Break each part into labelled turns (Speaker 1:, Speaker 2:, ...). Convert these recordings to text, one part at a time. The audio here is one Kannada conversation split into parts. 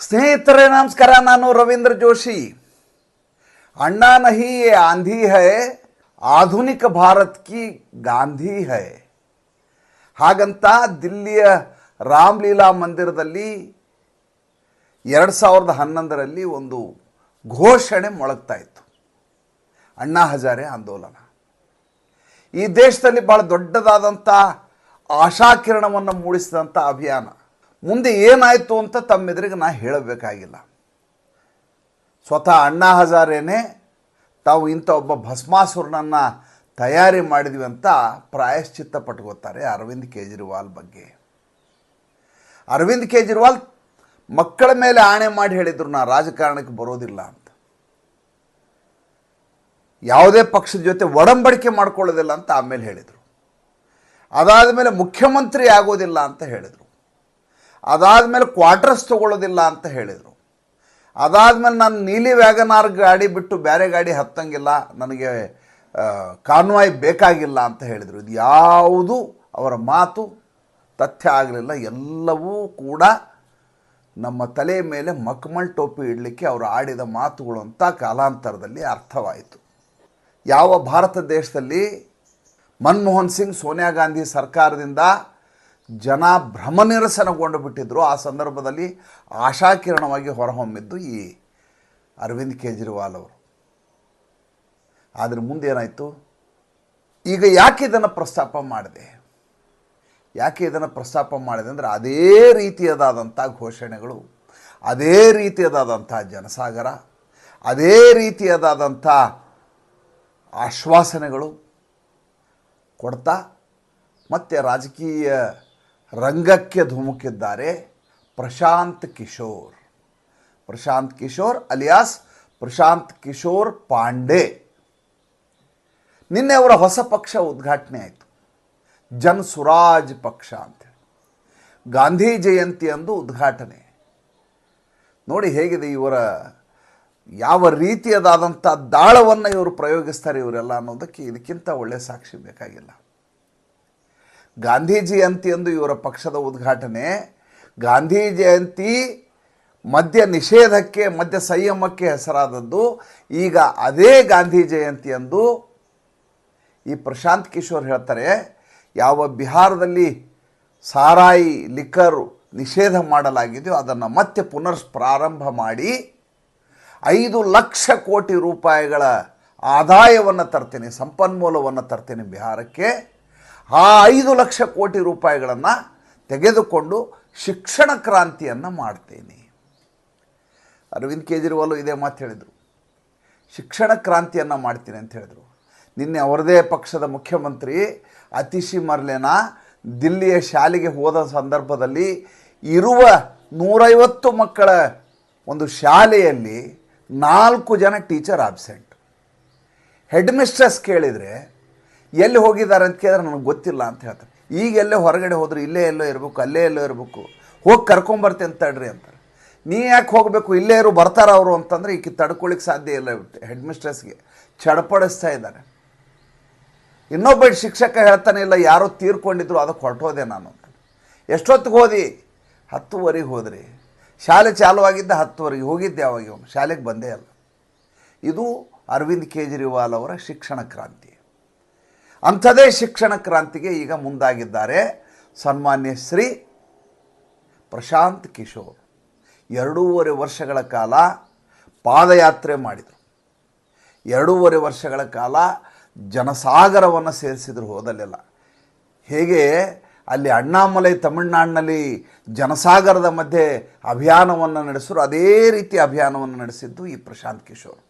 Speaker 1: ಸ್ನೇಹಿತರೆ, ನಮಸ್ಕಾರ. ನಾನು ರವೀಂದ್ರ ಜೋಶಿ. ಅಣ್ಣಾ ನಹಿ ಆಂಧಿ ಹೈ, ಆಧುನಿಕ ಭಾರತ್ ಕಿ ಗಾಂಧಿ ಹೈ. ಹಾಗಂತ ದಿಲ್ಲಿಯ ರಾಮಲೀಲಾ ಮಂದಿರದಲ್ಲಿ ಎರಡು ಸಾವಿರದ ಹನ್ನೊಂದರಲ್ಲಿ ಒಂದು ಘೋಷಣೆ ಮೊಳಗ್ತಾ ಇತ್ತು. ಅಣ್ಣಾ ಹಜಾರೆ ಆಂದೋಲನ. ಈ ದೇಶದಲ್ಲಿ ಭಾಳ ದೊಡ್ಡದಾದಂಥ ಆಶಾಕಿರಣವನ್ನು ಮೂಡಿಸಿದಂಥ ಅಭಿಯಾನ. ಮುಂದೆ ಏನಾಯಿತು ಅಂತ ತಮ್ಮೆದುರಿಗೆ ನಾ ಹೇಳಬೇಕಾಗಿಲ್ಲ. ಸ್ವತಃ ಅಣ್ಣಾ ಹಜಾರೇನೆ ತಾವು ಇಂಥ ಒಬ್ಬ ಭಸ್ಮಾಸುರನನ್ನು ತಯಾರಿ ಮಾಡಿದ್ವಿ ಅಂತ ಪ್ರಾಯಶ್ಚಿತ್ತ ಪಟ್ಕೋತಾರೆ ಅರವಿಂದ್ ಕೇಜ್ರಿವಾಲ್ ಬಗ್ಗೆ. ಅರವಿಂದ್ ಕೇಜ್ರಿವಾಲ್ ಮಕ್ಕಳ ಮೇಲೆ ಆಣೆ ಮಾಡಿ ಹೇಳಿದ್ರು, ನಾ ರಾಜಕಾರಣಕ್ಕೆ ಬರೋದಿಲ್ಲ ಅಂತ. ಯಾವುದೇ ಪಕ್ಷದ ಜೊತೆ ಒಡಂಬಡಿಕೆ ಮಾಡ್ಕೊಳ್ಳೋದಿಲ್ಲ ಅಂತ ಆಮೇಲೆ ಹೇಳಿದರು. ಅದಾದ ಮೇಲೆ ಮುಖ್ಯಮಂತ್ರಿ ಆಗೋದಿಲ್ಲ ಅಂತ ಹೇಳಿದರು. ಅದಾದಮೇಲೆ ಕ್ವಾರ್ಟರ್ಸ್ ತಗೊಳ್ಳೋದಿಲ್ಲ ಅಂತ ಹೇಳಿದರು. ಅದಾದಮೇಲೆ ನಾನು ನೀಲಿ ವ್ಯಾಗನಾರ್ ಗಾಡಿ ಬಿಟ್ಟು ಬೇರೆ ಗಾಡಿ ಹತ್ತಂಗಿಲ್ಲ, ನನಗೆ ಕಾನ್ವಾಯ್ ಬೇಕಾಗಿಲ್ಲ ಅಂತ ಹೇಳಿದರು. ಇದು ಯಾವುದು ಅವರ ಮಾತು? ತಥ್ಯ ಆಗಲಿಲ್ಲ. ಎಲ್ಲವೂ ಕೂಡ ನಮ್ಮ ತಲೆ ಮೇಲೆ ಮಕ್ಮಲ್ ಟೋಪಿ ಇಡಲಿಕ್ಕೆ ಅವರು ಆಡಿದ ಮಾತುಗಳು ಅಂತ ಕಾಲಾಂತರದಲ್ಲಿ ಅರ್ಥವಾಯಿತು. ಯಾವ ಭಾರತ ದೇಶದಲ್ಲಿ ಮನಮೋಹನ್ ಸಿಂಗ್, ಸೋನಿಯಾ ಗಾಂಧಿ ಸರ್ಕಾರದಿಂದ ಜನ ಭ್ರಮನಿರಸನಗೊಂಡು ಬಿಟ್ಟಿದ್ದರು ಆ ಸಂದರ್ಭದಲ್ಲಿ ಆಶಾಕಿರಣವಾಗಿ ಹೊರಹೊಮ್ಮಿದ್ದು ಈ ಅರವಿಂದ್ ಕೇಜ್ರಿವಾಲ್ ಅವರು. ಆದರೆ ಮುಂದೇನಾಯಿತು ಈಗ ಯಾಕೆ ಇದನ್ನು ಪ್ರಸ್ತಾಪ ಮಾಡಿದೆ? ಯಾಕೆ ಇದನ್ನು ಪ್ರಸ್ತಾಪ ಮಾಡಿದೆ ಅಂದರೆ ಅದೇ ರೀತಿಯದಾದಂಥ ಘೋಷಣೆಗಳು, ಅದೇ ರೀತಿಯದಾದಂಥ ಜನಸಾಗರ, ಅದೇ ರೀತಿಯದಾದಂಥ ಆಶ್ವಾಸನೆಗಳು ಕೊಡ್ತಾ ಮತ್ತು ರಾಜಕೀಯ ರಂಗಕ್ಕೆ ಧುಮುಕಿದ್ದಾರೆ ಪ್ರಶಾಂತ್ ಕಿಶೋರ್. ಪ್ರಶಾಂತ್ ಕಿಶೋರ್ ಅಲಿಯಾಸ್ ಪ್ರಶಾಂತ್ ಕಿಶೋರ್ ಪಾಂಡೆ. ನಿನ್ನೆ ಅವರ ಹೊಸ ಪಕ್ಷ ಉದ್ಘಾಟನೆ ಆಯಿತು. ಜನ್ ಸುರಾಜ್ ಪಕ್ಷ ಅಂತೇಳಿ ಗಾಂಧಿ ಜಯಂತಿ ಅಂದು ಉದ್ಘಾಟನೆ. ನೋಡಿ ಹೇಗಿದೆ ಇವರ ಯಾವ ರೀತಿಯದಾದಂಥ ದಾಳವನ್ನು ಇವರು ಪ್ರಯೋಗಿಸ್ತಾರೆ ಇವರೆಲ್ಲ ಅನ್ನೋದಕ್ಕೆ ಇದಕ್ಕಿಂತ ಒಳ್ಳೆಯ ಸಾಕ್ಷಿ ಬೇಕಾಗಿಲ್ಲ. ಗಾಂಧಿ ಜಯಂತಿಯಂದು ಇವರ ಪಕ್ಷದ ಉದ್ಘಾಟನೆ. ಗಾಂಧಿ ಜಯಂತಿ ಮದ್ಯ ನಿಷೇಧಕ್ಕೆ, ಮದ್ಯ ಸಂಯಮಕ್ಕೆ ಹೆಸರಾದದ್ದು. ಈಗ ಅದೇ ಗಾಂಧಿ ಜಯಂತಿಯಂದು ಈ ಪ್ರಶಾಂತ್ ಕಿಶೋರ್ ಹೇಳ್ತಾರೆ. ಯಾವ ಬಿಹಾರದಲ್ಲಿ ಸಾರಾಯಿ ಲಿಕ್ಕರ್ ನಿಷೇಧ ಮಾಡಲಾಗಿದೆಯೋ ಅದನ್ನು ಮತ್ತೆ ಪುನರ್ ಪ್ರಾರಂಭ ಮಾಡಿ ಐದು ಲಕ್ಷ ಕೋಟಿ ರೂಪಾಯಿಗಳ ಆದಾಯವನ್ನು ತರ್ತೇನೆ, ಸಂಪನ್ಮೂಲವನ್ನು ತರ್ತೇನೆ ಬಿಹಾರಕ್ಕೆ. ಆ ಐದು ಲಕ್ಷ ಕೋಟಿ ರೂಪಾಯಿಗಳನ್ನು ತೆಗೆದುಕೊಂಡು ಶಿಕ್ಷಣ ಕ್ರಾಂತಿಯನ್ನು ಮಾಡ್ತೇನೆ. ಅರವಿಂದ್ ಕೇಜ್ರಿವಾಲು ಇದೇ ಮಾತು ಹೇಳಿದರು. ಶಿಕ್ಷಣ ಕ್ರಾಂತಿಯನ್ನು ಮಾಡ್ತೀನಿ ಅಂತ ಹೇಳಿದರು. ನಿನ್ನೆ ಅವರದೇ ಪಕ್ಷದ ಮುಖ್ಯಮಂತ್ರಿ ಅತಿಶಿ ಮರ್ಲೆನ ದಿಲ್ಲಿಯ ಶಾಲೆಗೆ ಹೋದ ಸಂದರ್ಭದಲ್ಲಿ ಇರುವ ನೂರೈವತ್ತು ಮಕ್ಕಳ ಒಂದು ಶಾಲೆಯಲ್ಲಿ ನಾಲ್ಕು ಜನ ಟೀಚರ್ ಆಬ್ಸೆಂಟ್ ಹೆಡ್ ಮಿಸ್ಟ್ರೆಸ್ ಕೇಳಿದರೆ ಎಲ್ಲಿ ಹೋಗಿದ್ದಾರೆ ಅಂತ ಕೇಳಿದ್ರೆ ನನಗೆ ಗೊತ್ತಿಲ್ಲ ಅಂತ ಹೇಳ್ತಾರೆ. ಈಗ ಎಲ್ಲೇ ಹೊರಗಡೆ ಹೋದ್ರೆ, ಇಲ್ಲೇ ಎಲ್ಲೋ ಇರಬೇಕು, ಅಲ್ಲೇ ಎಲ್ಲೋ ಇರಬೇಕು. ಹೋಗಿ ಕರ್ಕೊಂಬರ್ತೇನೆ ತಡ್ರಿ ಅಂತಾರೆ. ನೀ ಯಾಕೆ ಹೋಗಬೇಕು? ಇಲ್ಲೇ ಇರು, ಬರ್ತಾರ ಅವರು ಅಂತಂದರೆ ಈಕೆ ತಡ್ಕೊಳ್ಳಿಕ್ಕೆ ಸಾಧ್ಯ ಇಲ್ಲ ಹೆಡ್ ಮಿಸ್ಟ್ರೆಸ್ಗೆ ಚಡಪಡಿಸ್ತಾ ಇದ್ದಾರೆ. ಇನ್ನೊಬ್ಬ ಶಿಕ್ಷಕ ಹೇಳ್ತಾನೆ ಇಲ್ಲ, ಯಾರೋ ತೀರ್ಕೊಂಡಿದ್ರು ಅದಕ್ಕೆ ಹೊರಟೋದೆ ನಾನು ಅಂತ. ಎಷ್ಟೊತ್ತಿಗೆ ಹೋದಿ? ಹತ್ತುವರೆಗೆ ಹೋದ್ರಿ. ಶಾಲೆ ಚಾಲುವಾಗಿದ್ದ ಹತ್ತುವರೆಗೆ ಹೋಗಿದ್ದೆ ಯಾವಾಗ ಶಾಲೆಗೆ ಬಂದೇ ಅಲ್ಲ ಇದು ಅರವಿಂದ್ ಕೇಜ್ರಿವಾಲ್ ಅವರ ಶಿಕ್ಷಣ ಕ್ರಾಂತಿ. ಅಂಥದೇ ಶಿಕ್ಷಣ ಕ್ರಾಂತಿಗೆ ಈಗ ಮುಂದಾಗಿದ್ದಾರೆ ಸನ್ಮಾನ್ಯ ಶ್ರೀ ಪ್ರಶಾಂತ್ ಕಿಶೋರ್. ಎರಡೂವರೆ ವರ್ಷಗಳ ಕಾಲ ಪಾದಯಾತ್ರೆ ಮಾಡಿದರು. ಎರಡೂವರೆ ವರ್ಷಗಳ ಕಾಲ ಜನಸಾಗರವನ್ನು ಸೇರಿಸಿದ್ರು ಹೋದಲ್ಲೆಲ್ಲ. ಹೇಗೆ ಅಲ್ಲಿ ಅಣ್ಣಾಮಲೈ ತಮಿಳುನಾಡಿನಲ್ಲಿ ಜನಸಾಗರದ ಮಧ್ಯೆ ಅಭಿಯಾನವನ್ನು ನಡೆಸಿದ್ರು, ಅದೇ ರೀತಿ ಅಭಿಯಾನವನ್ನು ನಡೆಸಿದ್ದು ಈ ಪ್ರಶಾಂತ್ ಕಿಶೋರ್.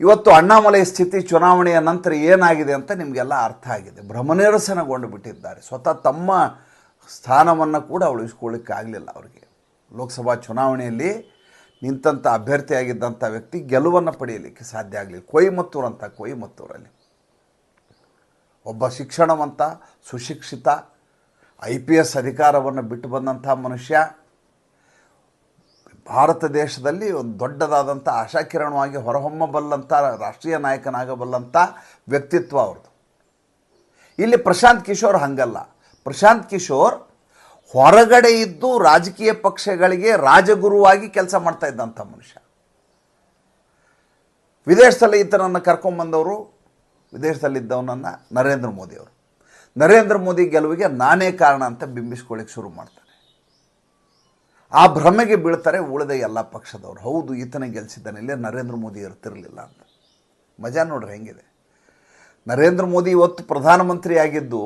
Speaker 1: ಇವತ್ತು ಅಣ್ಣಾಮಲೈ ಸ್ಥಿತಿ ಚುನಾವಣೆಯ ನಂತರ ಏನಾಗಿದೆ ಅಂತ ನಿಮಗೆಲ್ಲ ಅರ್ಥ ಆಗಿದೆ. ಭ್ರಮನಿರಸನಗೊಂಡು ಬಿಟ್ಟಿದ್ದಾರೆ. ಸ್ವತಃ ತಮ್ಮ ಸ್ಥಾನವನ್ನು ಕೂಡ ಉಳಿಸ್ಕೊಳ್ಳಿಕ್ಕೆ ಆಗಲಿಲ್ಲ ಅವರಿಗೆ. ಲೋಕಸಭಾ ಚುನಾವಣೆಯಲ್ಲಿ ನಿಂತಂಥ ಅಭ್ಯರ್ಥಿಯಾಗಿದ್ದಂಥ ವ್ಯಕ್ತಿ ಗೆಲುವನ್ನು ಪಡೆಯಲಿಕ್ಕೆ ಸಾಧ್ಯ ಆಗಲಿಲ್ಲ. ಕೊಯಿಮತ್ತೂರು ಅಂತ ಕೊಯಮತ್ತೂರಲ್ಲಿ ಒಬ್ಬ ಶಿಕ್ಷಣವಂತ, ಸುಶಿಕ್ಷಿತ, ಐ ಪಿ ಎಸ್ ಅಧಿಕಾರವನ್ನು ಬಿಟ್ಟು ಬಂದಂಥ ಮನುಷ್ಯ. ಭಾರತ ದೇಶದಲ್ಲಿ ಒಂದು ದೊಡ್ಡದಾದಂಥ ಆಶಾಕಿರಣವಾಗಿ ಹೊರಹೊಮ್ಮಬಲ್ಲಂಥ ರಾಷ್ಟ್ರೀಯ ನಾಯಕನಾಗಬಲ್ಲಂಥ ವ್ಯಕ್ತಿತ್ವ ಅವ್ರದ್ದು. ಇಲ್ಲಿ ಪ್ರಶಾಂತ್ ಕಿಶೋರ್ ಹಂಗಲ್ಲ. ಪ್ರಶಾಂತ್ ಕಿಶೋರ್ ಹೊರಗಡೆ ಇದ್ದು ರಾಜಕೀಯ ಪಕ್ಷಗಳಿಗೆ ರಾಜಗುರುವಾಗಿ ಕೆಲಸ ಮಾಡ್ತಾ ಇದ್ದಂಥ ಮನುಷ್ಯ. ವಿದೇಶದಲ್ಲಿ ಈತನನ್ನು ಕರ್ಕೊಂಬಂದವರು, ವಿದೇಶದಲ್ಲಿದ್ದವನನ್ನು ನರೇಂದ್ರ ಮೋದಿಯವರು. ನರೇಂದ್ರ ಮೋದಿ ಗೆಲುವಿಗೆ ನಾನೇ ಕಾರಣ ಅಂತ ಬಿಂಬಿಸ್ಕೊಳ್ಳಿಕ್ಕೆ ಶುರು ಮಾಡ್ತಾರೆ. ಆ ಭ್ರಮೆಗೆ ಬೀಳ್ತಾರೆ ಉಳಿದ ಎಲ್ಲ ಪಕ್ಷದವರು. ಹೌದು, ಈತನ ಗೆಲ್ಸಿದ್ದಾನೆ. ಇಲ್ಲೇ ನರೇಂದ್ರ ಮೋದಿ ಇರ್ತಿರಲಿಲ್ಲ ಅಂತ. ಮಜಾ ನೋಡ್ರಿ ಹೆಂಗಿದೆ. ನರೇಂದ್ರ ಮೋದಿ ಇವತ್ತು ಪ್ರಧಾನಮಂತ್ರಿ ಆಗಿದ್ದು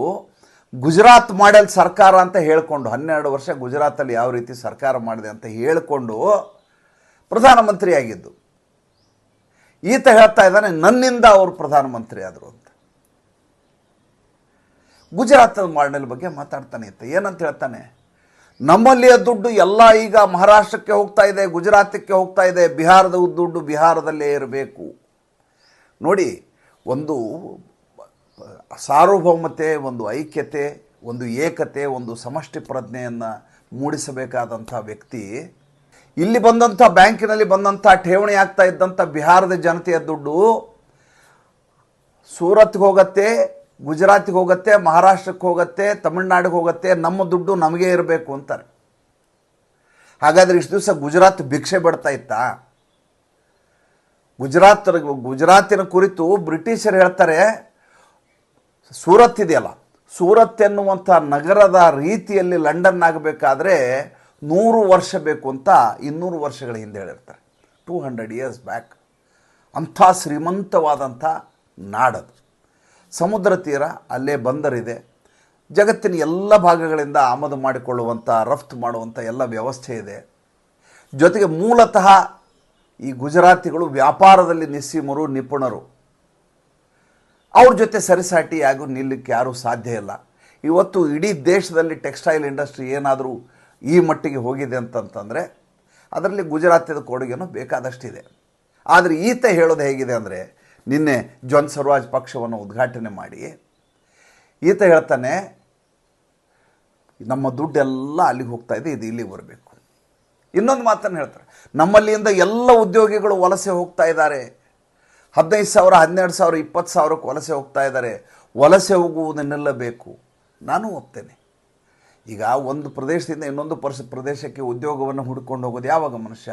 Speaker 1: ಗುಜರಾತ್ ಮಾಡೆಲ್ ಸರ್ಕಾರ ಅಂತ ಹೇಳಿಕೊಂಡು, ಹನ್ನೆರಡು ವರ್ಷ ಗುಜರಾತಲ್ಲಿ ಯಾವ ರೀತಿ ಸರ್ಕಾರ ಮಾಡಿದೆ ಅಂತ ಹೇಳಿಕೊಂಡು ಪ್ರಧಾನಮಂತ್ರಿ ಆಗಿದ್ದು. ಈತ ಹೇಳ್ತಾ ಇದ್ದಾನೆ, ನನ್ನಿಂದ ಅವರು ಪ್ರಧಾನಮಂತ್ರಿ ಆದರು ಅಂತ. ಗುಜರಾತ್ ಮಾಡೆಲ್ ಬಗ್ಗೆ ಮಾತಾಡ್ತಾನೆ ಇತ್ತ ಏನಂತ ಹೇಳ್ತಾನೆ? ನಮ್ಮಲ್ಲಿಯ ದುಡ್ಡು ಎಲ್ಲ ಈಗ ಮಹಾರಾಷ್ಟ್ರಕ್ಕೆ ಹೋಗ್ತಾ ಇದೆ ಗುಜರಾತಕ್ಕೆ ಹೋಗ್ತಾ ಇದೆ, ಬಿಹಾರದ ದುಡ್ಡು ಬಿಹಾರದಲ್ಲೇ ಇರಬೇಕು. ನೋಡಿ, ಒಂದು ಸಾರ್ವಭೌಮತೆ, ಒಂದು ಐಕ್ಯತೆ, ಒಂದು ಏಕತೆ, ಒಂದು ಸಮಷ್ಟಿ ಪ್ರಜ್ಞೆಯನ್ನು ಮೂಡಿಸಬೇಕಾದಂಥ ವ್ಯಕ್ತಿ, ಇಲ್ಲಿ ಬಂದಂಥ ಬ್ಯಾಂಕಿನಲ್ಲಿ ಬಂದಂಥ ಠೇವಣಿ ಆಗ್ತಾ ಇದ್ದಂಥ ಬಿಹಾರದ ಜನತೆಯ ದುಡ್ಡು ಸೂರತ್ಗೆ ಹೋಗುತ್ತೆ ಗುಜರಾತಿಗೆ ಹೋಗುತ್ತೆ, ಮಹಾರಾಷ್ಟ್ರಕ್ಕೆ ಹೋಗುತ್ತೆ, ತಮಿಳ್ನಾಡಿಗೆ ಹೋಗುತ್ತೆ, ನಮ್ಮ ದುಡ್ಡು ನಮಗೆ ಇರಬೇಕು ಅಂತಾರೆ. ಹಾಗಾದರೆ ಇಷ್ಟು ದಿವಸ ಗುಜರಾತ್ ಭಿಕ್ಷೆ ಬಿಡ್ತಾ ಇತ್ತಾ? ಗುಜರಾತ್ ಗುಜರಾತಿನ ಕುರಿತು ಬ್ರಿಟಿಷರು ಹೇಳ್ತಾರೆ, ಸೂರತ್ ಇದೆಯಲ್ಲ? ಸೂರತ್ ಎನ್ನುವಂಥ ನಗರದ ರೀತಿಯಲ್ಲಿ ಲಂಡನ್ ಆಗಬೇಕಾದ್ರೆ ನೂರು ವರ್ಷ ಬೇಕು ಅಂತ ಇನ್ನೂರು ವರ್ಷಗಳ ಹಿಂದೆ ಹೇಳಿರ್ತಾರೆ. Two hundred years back. ಅಂಥ ಶ್ರೀಮಂತವಾದಂಥ ನಾಡದು. ಸಮುದ್ರ ತೀರ ಅಲ್ಲೇ ಬಂದರಿದೆ. ಜಗತ್ತಿನ ಎಲ್ಲ ಭಾಗಗಳಿಂದ ಆಮದು ಮಾಡಿಕೊಳ್ಳುವಂಥ ರಫ್ತು ಮಾಡುವಂಥ ಎಲ್ಲ ವ್ಯವಸ್ಥೆ ಇದೆ. ಜೊತೆಗೆ ಮೂಲತಃ ಈ ಗುಜರಾತಿಗಳು ವ್ಯಾಪಾರದಲ್ಲಿ ನಿಸ್ಸೀಮರು, ನಿಪುಣರು. ಅವ್ರ ಜೊತೆ ಸರಿಸಾಟಿಯಾಗೂ ನಿಲ್ಲಕ್ಕೆ ಯಾರೂ ಸಾಧ್ಯ ಇಲ್ಲ. ಇವತ್ತು ಇಡೀ ದೇಶದಲ್ಲಿ ಟೆಕ್ಸ್ಟೈಲ್ ಇಂಡಸ್ಟ್ರಿ ಏನಾದರೂ ಈ ಮಟ್ಟಿಗೆ ಹೋಗಿದೆ ಅಂತಂತಂದರೆ, ಅದರಲ್ಲಿ ಗುಜರಾತಿದ ಕೊಡುಗೆನೂ ಬೇಕಾದಷ್ಟಿದೆ. ಆದರೆ ಈತ ಹೇಳೋದು ಹೇಗಿದೆ ಅಂದರೆ ನಿನ್ನೆ ಜ್ವನ್ ಸರ್ವಾಜ್ ಪಕ್ಷವನ್ನು ಉದ್ಘಾಟನೆ ಮಾಡಿ, ಈತ ಹೇಳ್ತಾನೆ, ನಮ್ಮ ದುಡ್ಡೆಲ್ಲ ಅಲ್ಲಿಗೆ ಹೋಗ್ತಾ ಇದೆ, ಇದು ಇಲ್ಲಿಗೆ ಬರಬೇಕು. ಇನ್ನೊಂದು ಮಾತನ್ನು ಹೇಳ್ತಾರೆ, ನಮ್ಮಲ್ಲಿಂದ ಎಲ್ಲ ಉದ್ಯೋಗಿಗಳು ವಲಸೆ ಹೋಗ್ತಾ ಇದ್ದಾರೆ. ಹದಿನೈದು ಸಾವಿರ, ಹನ್ನೆರಡು ಸಾವಿರ, ಇಪ್ಪತ್ತು ಸಾವಿರಕ್ಕೆ ವಲಸೆ ಹೋಗ್ತಾ ಇದ್ದಾರೆ. ವಲಸೆ ಹೋಗುವುದನ್ನೆಲ್ಲ ಬೇಕು. ನಾನು ಒಪ್ತೇನೆ. ಈಗ ಒಂದು ಪ್ರದೇಶದಿಂದ ಇನ್ನೊಂದು ಪರ್ಸ, ಪ್ರದೇಶಕ್ಕೆ ಉದ್ಯೋಗವನ್ನು ಹುಡ್ಕೊಂಡು ಹೋಗೋದು ಯಾವಾಗ ಮನುಷ್ಯ?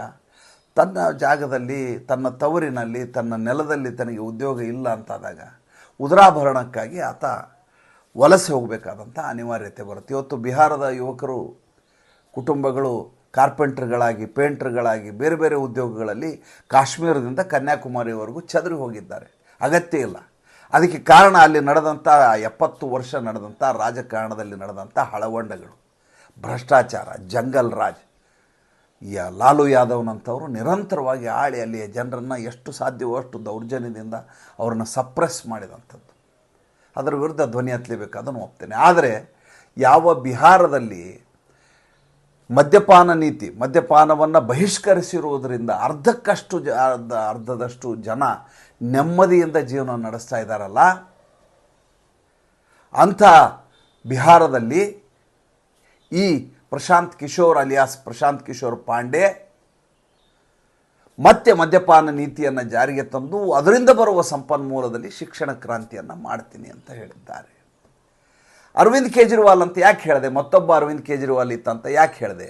Speaker 1: ತನ್ನ ಜಾಗದಲ್ಲಿ, ತನ್ನ ತವರಿನಲ್ಲಿ, ತನ್ನ ನೆಲದಲ್ಲಿ ತನಗೆ ಉದ್ಯೋಗ ಇಲ್ಲ ಅಂತಾದಾಗ ಉದರಾಭರಣಕ್ಕಾಗಿ ಆತ ವಲಸೆ ಹೋಗಬೇಕಾದಂಥ ಅನಿವಾರ್ಯತೆ ಬರುತ್ತೆ. ಇವತ್ತು ಬಿಹಾರದ ಯುವಕರು, ಕುಟುಂಬಗಳು, ಕಾರ್ಪೆಂಟ್ರ್ಗಳಾಗಿ, ಪೇಂಟ್ರ್ಗಳಾಗಿ, ಬೇರೆ ಬೇರೆ ಉದ್ಯೋಗಗಳಲ್ಲಿ ಕಾಶ್ಮೀರದಿಂದ ಕನ್ಯಾಕುಮಾರಿವರೆಗೂ ಚದುರಿ ಹೋಗಿದ್ದಾರೆ. ಅಗತ್ಯ ಇಲ್ಲ. ಅದಕ್ಕೆ ಕಾರಣ ಅಲ್ಲಿ ನಡೆದಂಥ ಎಪ್ಪತ್ತು ವರ್ಷ ನಡೆದಂಥ ರಾಜಕಾರಣದಲ್ಲಿ ನಡೆದಂಥ ಹಳವಂಡಗಳು. ಭ್ರಷ್ಟಾಚಾರ, ಜಂಗಲ್ ರಾಜ್. ಯ ಲಾಲು ಯಾದವ್ನಂಥವರು ನಿರಂತರವಾಗಿ ಆಳಿ ಅಲ್ಲಿಯ ಜನರನ್ನು ಎಷ್ಟು ಸಾಧ್ಯವೋ ಅಷ್ಟು ದೌರ್ಜನ್ಯದಿಂದ ಅವ್ರನ್ನ ಸಪ್ರೆಸ್ ಮಾಡಿದಂಥದ್ದು. ಅದರ ವಿರುದ್ಧ ಧ್ವನಿ ಹತ್ತಲೇಬೇಕು ಅದನ್ನು ಒಪ್ತೇನೆ. ಆದರೆ ಯಾವ ಬಿಹಾರದಲ್ಲಿ ಮದ್ಯಪಾನ ನೀತಿ, ಮದ್ಯಪಾನವನ್ನು ಬಹಿಷ್ಕರಿಸಿರುವುದರಿಂದ ಅರ್ಧಕ್ಕಷ್ಟು ಜ, ಅರ್ಧ, ಅರ್ಧದಷ್ಟು ಜನ ನೆಮ್ಮದಿಯಿಂದ ಜೀವನ ನಡೆಸ್ತಾ ಇದ್ದಾರಲ್ಲ, ಅಂಥ ಬಿಹಾರದಲ್ಲಿ ಈ ಪ್ರಶಾಂತ್ ಕಿಶೋರ್ ಅಲಿಯಾಸ್ ಪ್ರಶಾಂತ್ ಕಿಶೋರ್ ಪಾಂಡೆ. ಮತ್ತೆ ಮದ್ಯಪಾನ ನೀತಿಯನ್ನು ಜಾರಿಗೆ ತಂದು ಅದರಿಂದ ಬರುವ ಸಂಪನ್ಮೂಲದಲ್ಲಿ ಶಿಕ್ಷಣ ಕ್ರಾಂತಿಯನ್ನು ಮಾಡ್ತೀನಿ ಅಂತ ಹೇಳಿದ್ದಾರೆ. ಅರವಿಂದ್ ಕೇಜ್ರಿವಾಲ್ ಅಂತ ಯಾಕೆ ಹೇಳಿದೆ? ಮತ್ತೊಬ್ಬ ಅರವಿಂದ್ ಕೇಜ್ರಿವಾಲ್ ಇತ್ತಂತ ಯಾಕೆ ಹೇಳಿದೆ?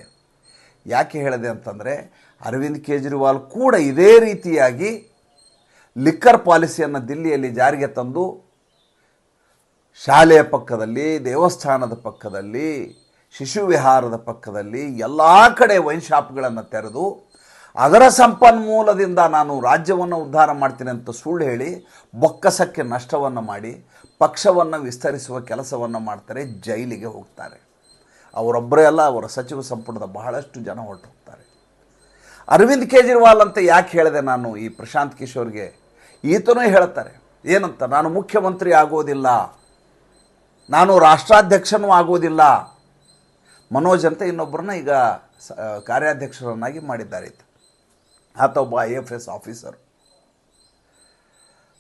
Speaker 1: ಯಾಕೆ ಹೇಳಿದೆ ಅಂತಂದರೆ ಅರವಿಂದ್ ಕೇಜ್ರಿವಾಲ್ ಕೂಡ ಇದೇ ರೀತಿಯಾಗಿ ಲಿಕ್ಕರ್ ಪಾಲಿಸಿಯನ್ನು ದಿಲ್ಲಿಯಲ್ಲಿ ಜಾರಿಗೆ ತಂದು ಶಾಲೆಯ ಪಕ್ಕದಲ್ಲಿ, ದೇವಸ್ಥಾನದ ಪಕ್ಕದಲ್ಲಿ ಶಿಶು ವಿಹಾರದ ಪಕ್ಕದಲ್ಲಿ ಎಲ್ಲ ಕಡೆ ವೈನ್ ಶಾಪ್ಗಳನ್ನು ತೆರೆದು ಅದರ ಸಂಪನ್ಮೂಲದಿಂದ ನಾನು ರಾಜ್ಯವನ್ನು ಉದ್ಧಾರ ಮಾಡ್ತೀನಿ ಅಂತ ಸುಳ್ಳು ಹೇಳಿ ಬೊಕ್ಕಸಕ್ಕೆ ನಷ್ಟವನ್ನು ಮಾಡಿ ಪಕ್ಷವನ್ನು ವಿಸ್ತರಿಸುವ ಕೆಲಸವನ್ನು ಮಾಡ್ತಾರೆ, ಜೈಲಿಗೆ ಹೋಗ್ತಾರೆ. ಅವರೊಬ್ಬರೇ ಅಲ್ಲ, ಅವರ ಸಚಿವ ಸಂಪುಟದ ಬಹಳಷ್ಟು ಜನ ಹೊರಟೋಗ್ತಾರೆ. ಅರವಿಂದ್ ಕೇಜ್ರಿವಾಲ್ ಅಂತ ಯಾಕೆ ಹೇಳಿದೆ ನಾನು ಈ ಪ್ರಶಾಂತ್ ಕಿಶೋರ್ಗೆ? ಈತನೂ ಹೇಳ್ತಾರೆ, ಏನಂತ, ನಾನು ಮುಖ್ಯಮಂತ್ರಿ ಆಗೋದಿಲ್ಲ, ನಾನು ರಾಷ್ಟ್ರಾಧ್ಯಕ್ಷನೂ ಆಗೋದಿಲ್ಲ ಮನೋಜ್ ಅಂತ ಇನ್ನೊಬ್ಬರನ್ನ ಈಗ ಕಾರ್ಯಾಧ್ಯಕ್ಷರನ್ನಾಗಿ ಮಾಡಿದ್ದಾರೆ ಆತ ಒಬ್ಬ ಐ ಎಫ್ ಎಸ್ ಆಫೀಸರ್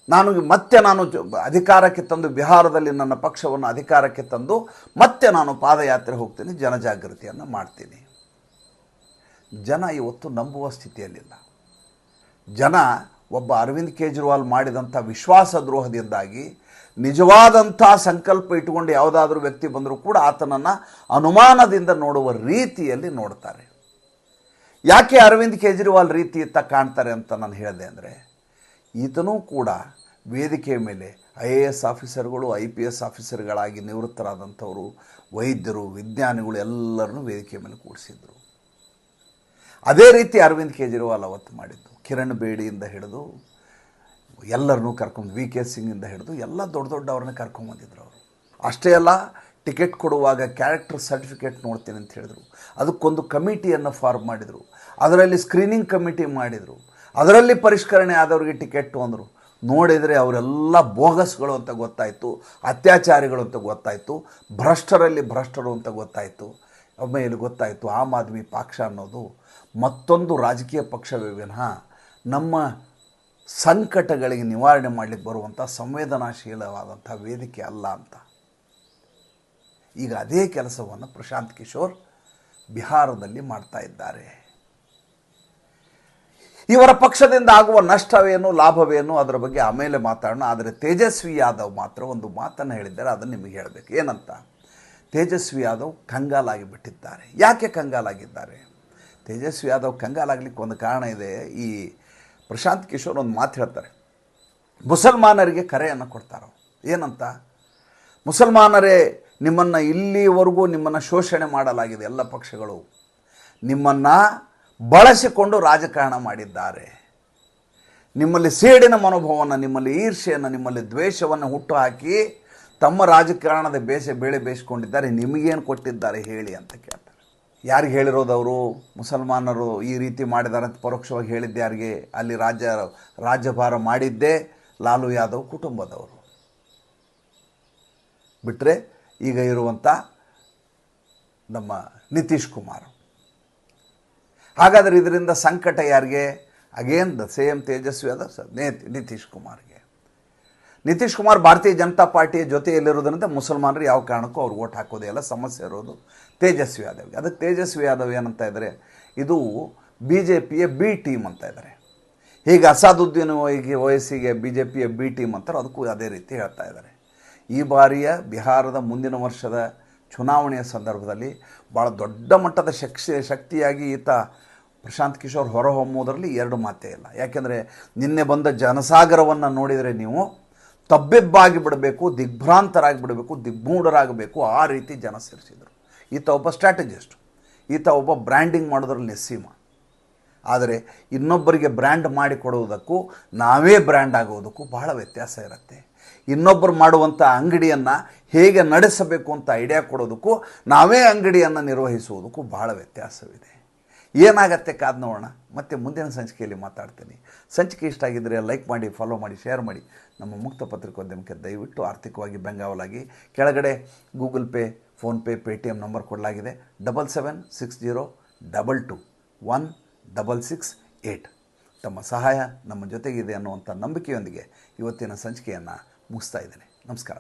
Speaker 1: ನಾನು ಮತ್ತೆ ನಾನು ಅಧಿಕಾರಕ್ಕೆ ತಂದು ಬಿಹಾರದಲ್ಲಿ ನನ್ನ ಪಕ್ಷವನ್ನು ಅಧಿಕಾರಕ್ಕೆ ತಂದು ಮತ್ತೆ ನಾನು ಪಾದಯಾತ್ರೆ ಹೋಗ್ತೀನಿ, ಜನಜಾಗೃತಿಯನ್ನು ಮಾಡ್ತೀನಿ. ಜನ ಇವತ್ತು ನಂಬುವ ಸ್ಥಿತಿಯಲ್ಲಿಲ್ಲ. ಜನ ಒಬ್ಬ ಅರವಿಂದ್ ಕೇಜ್ರಿವಾಲ್ ಮಾಡಿದಂಥ ವಿಶ್ವಾಸ ದ್ರೋಹದಿಂದಾಗಿ ನಿಜವಾದಂಥ ಸಂಕಲ್ಪ ಇಟ್ಟುಕೊಂಡು ಯಾವುದಾದ್ರೂ ವ್ಯಕ್ತಿ ಬಂದರೂ ಕೂಡ ಆತನನ್ನು ಅನುಮಾನದಿಂದ ನೋಡುವ ರೀತಿಯಲ್ಲಿ ನೋಡ್ತಾರೆ. ಯಾಕೆ ಅರವಿಂದ್ ಕೇಜ್ರಿವಾಲ್ ರೀತಿ ಇತ್ತ ಕಾಣ್ತಾರೆ ಅಂತ ನಾನು ಹೇಳಿದೆ ಅಂದರೆ, ಈತನೂ ಕೂಡ ವೇದಿಕೆಯ ಮೇಲೆ ಐ ಎ ಎಸ್ ಆಫೀಸರ್ಗಳು, ಐ ಪಿ ಎಸ್ ಆಫೀಸರ್ಗಳಾಗಿ ನಿವೃತ್ತರಾದಂಥವರು, ವೈದ್ಯರು, ವಿಜ್ಞಾನಿಗಳು ಎಲ್ಲರನ್ನೂ ವೇದಿಕೆಯ ಮೇಲೆ ಕೂಡಿಸಿದ್ರು. ಅದೇ ರೀತಿ ಅರವಿಂದ್ ಕೇಜ್ರಿವಾಲ್ ಅವತ್ತು ಮಾಡಿದ್ದು ಕಿರಣ್ ಬೇಡಿಯಿಂದ ಹಿಡಿದು ಎಲ್ಲರನ್ನೂ ಕರ್ಕೊಂಡು ವಿ. ಕೆ. ಸಿಂಗಿಂದ ಹಿಡಿದು ಎಲ್ಲ ದೊಡ್ಡ ದೊಡ್ಡವ್ರನ್ನ ಕರ್ಕೊಂಬಂದಿದ್ರು ಅವರು. ಅಷ್ಟೇ ಅಲ್ಲ, ಟಿಕೆಟ್ ಕೊಡುವಾಗ ಕ್ಯಾರೆಕ್ಟರ್ ಸರ್ಟಿಫಿಕೇಟ್ ನೋಡ್ತೀನಿ ಅಂತ ಹೇಳಿದರು. ಅದಕ್ಕೊಂದು ಕಮಿಟಿಯನ್ನು ಫಾರ್ಮ್ ಮಾಡಿದರು. ಅದರಲ್ಲಿ ಸ್ಕ್ರೀನಿಂಗ್ ಕಮಿಟಿ ಮಾಡಿದರು. ಅದರಲ್ಲಿ ಪರಿಷ್ಕರಣೆ ಆದವ್ರಿಗೆ ಟಿಕೆಟ್ ಅಂದರು. ನೋಡಿದರೆ ಅವರೆಲ್ಲ ಬೋಗಸ್ಗಳು ಅಂತ ಗೊತ್ತಾಯಿತು, ಅತ್ಯಾಚಾರಿಗಳು ಅಂತ ಗೊತ್ತಾಯಿತು, ಭ್ರಷ್ಟರಲ್ಲಿ ಭ್ರಷ್ಟರು ಅಂತ ಗೊತ್ತಾಯಿತು. ಆಮೇಲೆ ಗೊತ್ತಾಯಿತು, ಆಮ್ ಆದ್ಮಿ ಪಕ್ಷ ಅನ್ನೋದು ಮತ್ತೊಂದು ರಾಜಕೀಯ ಪಕ್ಷವೇ ವಿನಃ ನಮ್ಮ ಸಂಕಟಗಳಿಗೆ ನಿವಾರಣೆ ಮಾಡಲಿಕ್ಕೆ ಬರುವಂಥ ಸಂವೇದನಾಶೀಲವಾದಂಥ ವೇದಿಕೆ ಅಲ್ಲ ಅಂತ. ಈಗ ಅದೇ ಕೆಲಸವನ್ನು ಪ್ರಶಾಂತ್ ಕಿಶೋರ್ ಬಿಹಾರದಲ್ಲಿ ಮಾಡ್ತಾ ಇದ್ದಾರೆ. ಇವರ ಪಕ್ಷದಿಂದ ಆಗುವ ನಷ್ಟವೇನು, ಲಾಭವೇನು, ಅದರ ಬಗ್ಗೆ ಆಮೇಲೆ ಮಾತಾಡೋಣ. ಆದರೆ ತೇಜಸ್ವಿ ಯಾದವ್ ಮಾತ್ರ ಒಂದು ಮಾತನ್ನು ಹೇಳಿದ್ದಾರೆ, ಅದನ್ನು ನಿಮಗೆ ಹೇಳಬೇಕು. ಏನಂತ? ತೇಜಸ್ವಿ ಯಾದವ್ ಕಂಗಾಲಾಗಿ ಬಿಟ್ಟಿದ್ದಾರೆ. ಯಾಕೆ ಕಂಗಾಲಾಗಿದ್ದಾರೆ? ತೇಜಸ್ವಿ ಯಾದವ್ ಕಂಗಾಲಾಗಲಿಕ್ಕೆ ಒಂದು ಕಾರಣ ಇದೆ. ಈ ಪ್ರಶಾಂತ್ ಕಿಶೋರ್ ಒಂದು ಮಾತು ಹೇಳ್ತಾರೆ. ಮುಸಲ್ಮಾನರಿಗೆ ಕರೆಯನ್ನು ಕೊಡ್ತಾರೆ? ಏನಂತ? ಮುಸಲ್ಮಾನರೇ, ನಿಮ್ಮನ್ನು ಇಲ್ಲಿವರೆಗೂ ನಿಮ್ಮನ್ನು ಶೋಷಣೆ ಮಾಡಲಾಗಿದೆ ಎಲ್ಲ ಪಕ್ಷಗಳು. ನಿಮ್ಮನ್ನು ಬಳಸಿಕೊಂಡು ರಾಜಕಾರಣ ಮಾಡಿದ್ದಾರೆ. ನಿಮ್ಮಲ್ಲಿ ಸೇಡಿನ ಮನೋಭಾವವನ್ನು, ನಿಮ್ಮಲ್ಲಿ ಈರ್ಷೆಯನ್ನು ನಿಮ್ಮಲ್ಲಿ ದ್ವೇಷವನ್ನು ಹುಟ್ಟುಹಾಕಿ ತಮ್ಮ ರಾಜಕಾರಣದ ಬೇಸೆ ಬೇಳೆ ಬೇಯಿಸ್ಕೊಂಡಿದ್ದಾರೆ. ನಿಮಗೇನು ಕೊಟ್ಟಿದ್ದಾರೆ ಹೇಳಿ ಅಂತ ಕೇಳ್ತಾರೆ. ಯಾರಿಗೆ ಹೇಳಿರೋದು ಅವರು? ಮುಸಲ್ಮಾನರು ಈ ರೀತಿ ಮಾಡಿದ್ದಾರೆ ಅಂತ ಪರೋಕ್ಷವಾಗಿ ಹೇಳಿದ್ದೆ ಯಾರಿಗೆ? ಅಲ್ಲಿ ರಾಜ್ಯ, ರಾಜ್ಯಭಾರ ಮಾಡಿದ್ದೇ ಲಾಲು ಯಾದವ್ ಕುಟುಂಬದವರು. ಬಿಟ್ಟರೆ ಈಗ ಇರುವಂಥ ನಮ್ಮ ನಿತೀಶ್ ಕುಮಾರ್. ಹಾಗಾದರೆ ಇದರಿಂದ ಸಂಕಟ ಯಾರಿಗೆ? ಅಗೇನ್ ದ ಸೇಮ್ ತೇಜಸ್ವಿ ಅದ ನಿತೀಶ್ ಕುಮಾರ್ಗೆ. ನಿತೀಶ್ ಕುಮಾರ್ ಭಾರತೀಯ ಜನತಾ ಪಾರ್ಟಿಯ ಜೊತೆಯಲ್ಲಿರೋದ್ರಿಂದ ಮುಸಲ್ಮಾನರು ಯಾವ ಕಾರಣಕ್ಕೂ ಅವ್ರು ಓಟ್ ಹಾಕೋದೇ ಇಲ್ಲ, ಸಮಸ್ಯೆ ಇರೋದು ತೇಜಸ್ವಿ ಯಾದವ್ಗೆ. ಅದಕ್ಕೆ ತೇಜಸ್ವಿ ಯಾದವ್ ಏನಂತ ಇದ್ದಾರೆ ಇದು ಬಿ ಜೆ ಪಿಯ ಬಿ ಟೀಮ್ ಅಂತ ಇದ್ದಾರೆ ಹೀಗೆ ಅಸಾದುದ್ದೀನ್ ವಯಸ್ಸಿಗೆ ವಯಸ್ಸಿಗೆ ಬಿ ಜೆ ಪಿಯ ಬಿ ಟೀಮ್ ಅಂತಾರೆ, ಅದಕ್ಕೂ ಅದೇ ರೀತಿ ಹೇಳ್ತಾ ಇದ್ದಾರೆ ಈ ಬಾರಿಯ ಬಿಹಾರದ ಮುಂದಿನ ವರ್ಷದ ಚುನಾವಣೆಯ ಸಂದರ್ಭದಲ್ಲಿ ಭಾಳ ದೊಡ್ಡ ಮಟ್ಟದ ಶಕ್ತಿ, ಶಕ್ತಿಯಾಗಿ ಈತ ಪ್ರಶಾಂತ್ ಕಿಶೋರ್ ಹೊರಹೊಮ್ಮುವುದರಲ್ಲಿ ಎರಡು ಮಾತೇ ಇಲ್ಲ. ಯಾಕೆಂದರೆ, ನಿನ್ನೆ ಬಂದ ಜನಸಾಗರವನ್ನು ನೋಡಿದರೆ ನೀವು ತಬ್ಬಿಬ್ಬಾಗಿ ಬಿಡಬೇಕು ದಿಗ್ಭ್ರಾಂತರಾಗಿ ಬಿಡಬೇಕು ದಿಗ್ಮೂಢರಾಗಬೇಕು ಆ ರೀತಿ ಜನ ಸೇರಿಸಿದರು. ಈತ ಒಬ್ಬ ಸ್ಟ್ರಾಟಜಿಸ್ಟ್, ಈತ ಒಬ್ಬ ಬ್ರ್ಯಾಂಡಿಂಗ್ ಮಾಡೋದ್ರಲ್ಲಿ ನಿಸ್ಸೀಮ ಆದರೆ ಇನ್ನೊಬ್ಬರಿಗೆ ಬ್ರ್ಯಾಂಡ್ ಮಾಡಿ ಕೊಡುವುದಕ್ಕೂ, ನಾವೇ ಬ್ರ್ಯಾಂಡ್ ಆಗೋದಕ್ಕೂ ಬಹಳ ವ್ಯತ್ಯಾಸ ಇರುತ್ತೆ. ಇನ್ನೊಬ್ಬರು ಮಾಡುವಂಥ ಅಂಗಡಿಯನ್ನು ಹೇಗೆ ನಡೆಸಬೇಕು ಅಂತ ಐಡಿಯಾ ಕೊಡೋದಕ್ಕೂ, ನಾವೇ ಅಂಗಡಿಯನ್ನು ನಿರ್ವಹಿಸುವುದಕ್ಕೂ ಬಹಳ ವ್ಯತ್ಯಾಸವಿದೆ. ಏನಾಗತ್ತೆ ಕಾದ್ ನೋಡೋಣ. ಮತ್ತೆ ಮುಂದಿನ ಸಂಚಿಕೆಯಲ್ಲಿ ಮಾತಾಡ್ತೀನಿ. ಸಂಚಿಕೆ ಇಷ್ಟ ಆಗಿದ್ದರೆ ಲೈಕ್ ಮಾಡಿ ಫಾಲೋ ಮಾಡಿ ಶೇರ್ ಮಾಡಿ. ನಮ್ಮ ಮುಕ್ತ ಪತ್ರಿಕೋದ್ಯಮಕ್ಕೆ ದಯವಿಟ್ಟು ಆರ್ಥಿಕವಾಗಿ ಬೆಂಗಾವಲಾಗಿ. ಕೆಳಗಡೆ Google pay PhonePe Paytm number ಕೊಡಲಾಗಿದೆ. Double seven six zero double two one double six eight ತಮ್ಮ ಸಹಾಯ ನಮ್ಮ ಜೊತೆಗಿದೆ ಅನ್ನುವಂಥ ನಂಬಿಕೆಯೊಂದಿಗೆ ಇವತ್ತಿನ ಸಂಚಿಕೆಯನ್ನು ಮುಗಿಸ್ತಾ ಇದ್ದೇನೆ. ನಮಸ್ಕಾರ.